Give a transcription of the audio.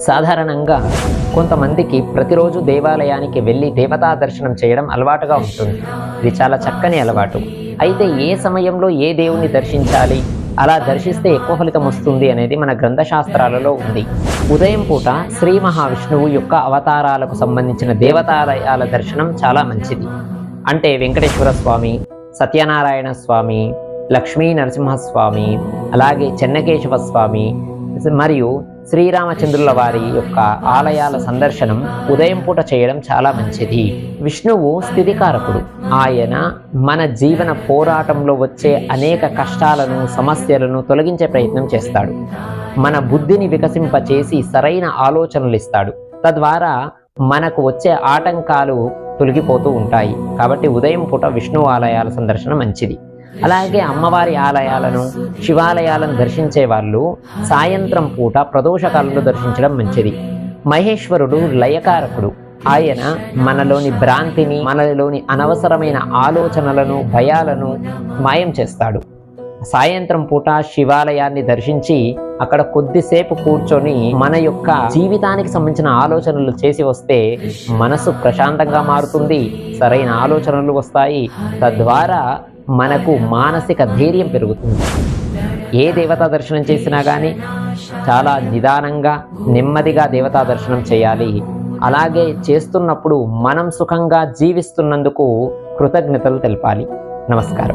సాధారణంగా కొంతమందికి ప్రతిరోజు దేవాలయానికి వెళ్ళి దేవతా దర్శనం చేయడం అలవాటుగా ఉంటుంది. ఇది చాలా చక్కని అలవాటు. అయితే ఏ సమయంలో ఏ దేవుణ్ణి దర్శించాలి? అలా దర్శిస్తే ఎక్కువ ఫలితం వస్తుంది అనేది మన గ్రంథశాస్త్రాలలో ఉంది. ఉదయం పూట శ్రీ మహావిష్ణువు యొక్క అవతారాలకు సంబంధించిన దేవతాలయాల దర్శనం చాలా మంచిది. అంటే వెంకటేశ్వర స్వామి సత్యనారాయణ స్వామి లక్ష్మీ నరసింహస్వామి అలాగే చెన్నకేశవ స్వామి మరియు శ్రీరామచంద్రుల వారి యొక్క ఆలయాల సందర్శనం ఉదయం పూట చేయడం చాలా మంచిది. విష్ణువు స్థితికారకుడు. ఆయన మన జీవన పోరాటంలో వచ్చే అనేక కష్టాలను సమస్యలను తొలగించే ప్రయత్నం చేస్తాడు. మన బుద్ధిని వికసింపచేసి సరైన ఆలోచనలు ఇస్తాడు. తద్వారా మనకు వచ్చే ఆటంకాలు తొలగిపోతూ ఉంటాయి. కాబట్టి ఉదయం పూట విష్ణు ఆలయాల సందర్శన మంచిది. అలాగే అమ్మవారి ఆలయాలను శివాలయాలను దర్శించే వాళ్ళు సాయంత్రం పూట ప్రదోషకాలంలో దర్శించడం మంచిది. మహేశ్వరుడు లయకారకుడు. ఆయన మనలోని భ్రాంతిని మనలోని అనవసరమైన ఆలోచనలను భయాలను మాయం చేస్తాడు. సాయంత్రం పూట శివాలయాన్ని దర్శించి అక్కడ కొద్దిసేపు కూర్చొని మన యొక్క జీవితానికి సంబంధించిన ఆలోచనలు చేసి వస్తే మనసు ప్రశాంతంగా మారుతుంది. సరైన ఆలోచనలు వస్తాయి. తద్వారా మనకు మానసిక ధైర్యం పెరుగుతుంది. ఏ దేవతా దర్శనం చేసినా కానీ చాలా నిదానంగా నెమ్మదిగా దేవతా దర్శనం చేయాలి. అలాగే చేస్తున్నప్పుడు మనం సుఖంగా జీవిస్తున్నందుకు కృతజ్ఞతలు తెలపాలి. నమస్కారం.